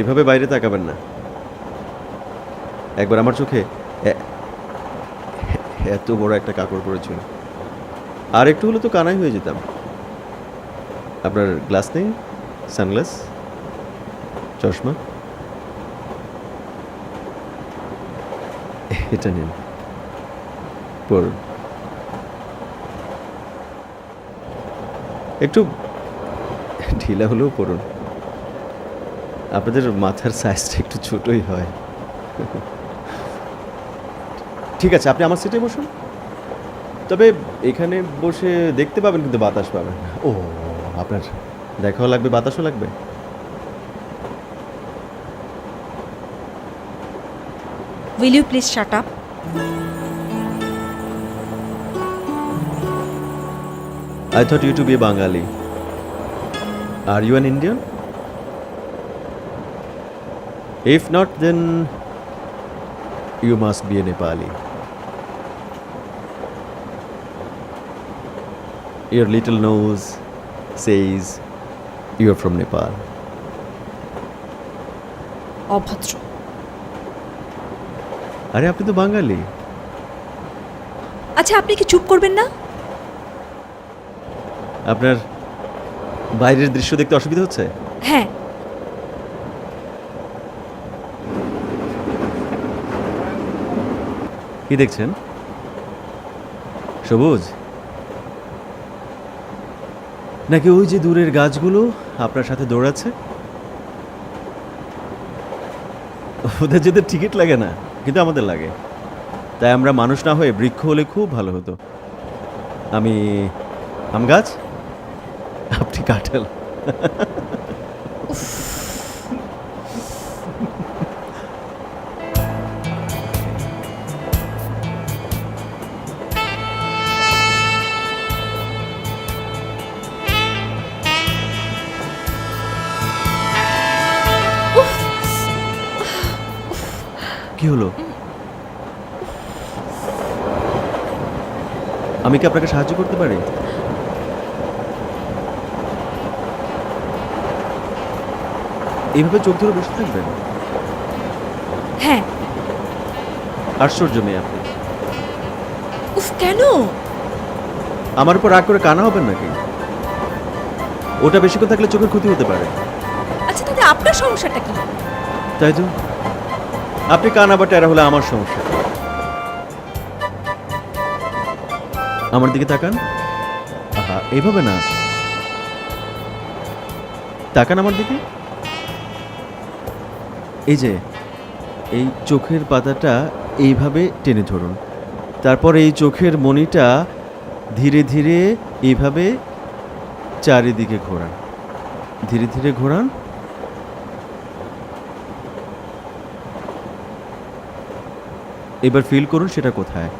এভাবে বাইরে তাকাবেন না। একবার আমার চোখে এত বড় একটা কাপড় পড়েছিল আর একটু হলে তো কানাই হয়ে যেতাম। আপনার গ্লাস নেই? সানগ্লাস? চশমা? এটা নিন। পড়ুন একটু ঢিলা হলেও পড়ুন আপনাদের মাথার সাইজটা একটু ছোটই হয়। ঠিক আছে আপনি আমার সিটে বসুন। তবে এখানে বসে দেখতে পাবেন কিন্তু বাতাস পাবেন ও আপনার দেখাও লাগবে বাতাসও লাগবে। Will you please shut up I thought you to be a Bengali. Are you an Indian? If not, then you must be a Nepali. Your little nose says you are from Nepal. অভদ্র আরে আপনি তো বাঙালি আচ্ছা আপনি কি চুপ করবেন না আপনার বাইরের দৃশ্য দেখতে অসুবিধা হচ্ছে হ্যাঁ কি দেখছেন? সবুজ? নাকি ওই যে দূরের গাছগুলো আপনার সাথে দৌড়াচ্ছে? ওদের যদি টিকিট লাগে না, কিন্তু আমাদের লাগে। তাই আমরা মানুষ না হয়ে বৃক্ষ হলে খুব ভালো হতো। আমি আম গাছ? আপনি কাঁঠাল। কি হলো? আমি কি আপনাকে সাহায্য করতে পারি? এইভাবে চোখ ধরে বসে থাকবেন? হ্যাঁ। আশ্চর্য মেয়ে আপনি। উফ কেন? আমার উপর রাগ করে কানা হবেন নাকি? ওটা বেশিক্ষণ থাকলে চোখের ক্ষতি হতে পারে। আচ্ছা তাহলে আপনার সমস্যাটা কি? তাই তো? আপনি কানা বা টেরা হলে আমার সমস্যা। আমার দিকে তাকান। আহা, এইভাবে না। তাকান আমার দিকে। এই যে, এই চোখের পাতাটা এইভাবে টেনে ধরুন। তারপর এই চোখের মণিটা ধীরে ধীরে এইভাবে চারিদিকে ঘোরান। ধীরে ধীরে ঘোরান। এবার ফিল করুন সেটা কোথায়।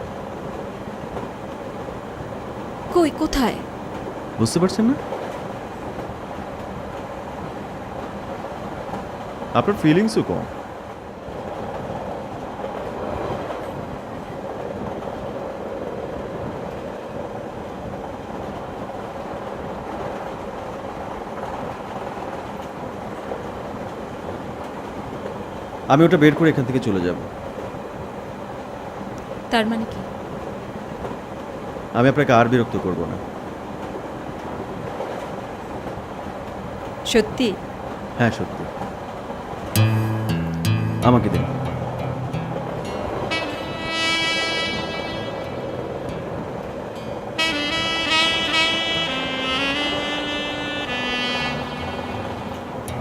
কই কোথায়? বুঝতে পারছেন না? আপনার ফিলিংসও কম। আমি ওটা বের করে এখান থেকে চলে যাব। তার মানে কি? আমি আপনাকে আর বিরক্ত করব না। সত্যি? হ্যাঁ সত্যি। আমাকে দিন।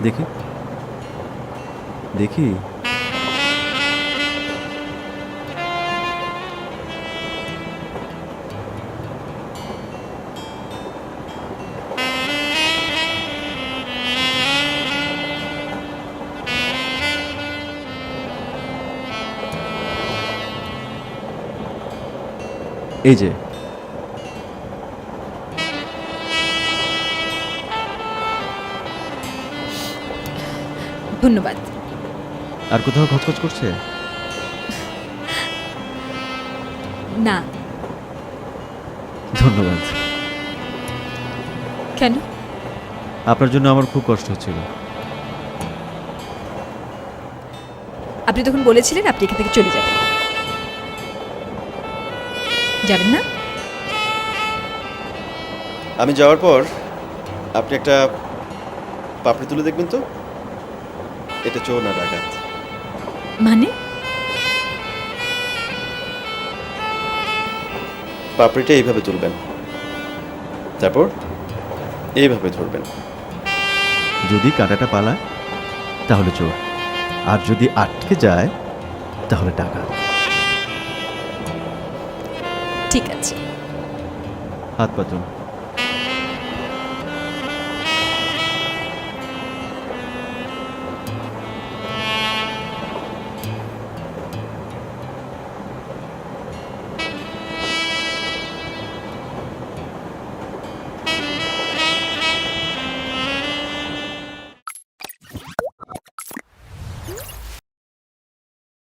দেখি। দেখি। এই যে। ধন্যবাদ। আর কোথাও খচখচ করছে? না। ধন্যবাদ। কেন? আপনার জন্য আমার খুব কষ্ট হচ্ছিল। আপনি তখন বলেছিলেন আপনি এখান থেকে চলে যাবেন। যাবেন না? আমি যাওয়ার পর আপনি একটা পাপড়ি তুলে দেখবেন তো? এটা চোর না ডাকাত মানে? পাপড়িটা এইভাবে তুলবেন। তারপর এইভাবে ধরবেন। যদি কাঁটাটা পালায় তাহলে চোর। আর যদি আটকে যায় তাহলে টাকা ঠিক আছে। হাত পাতুন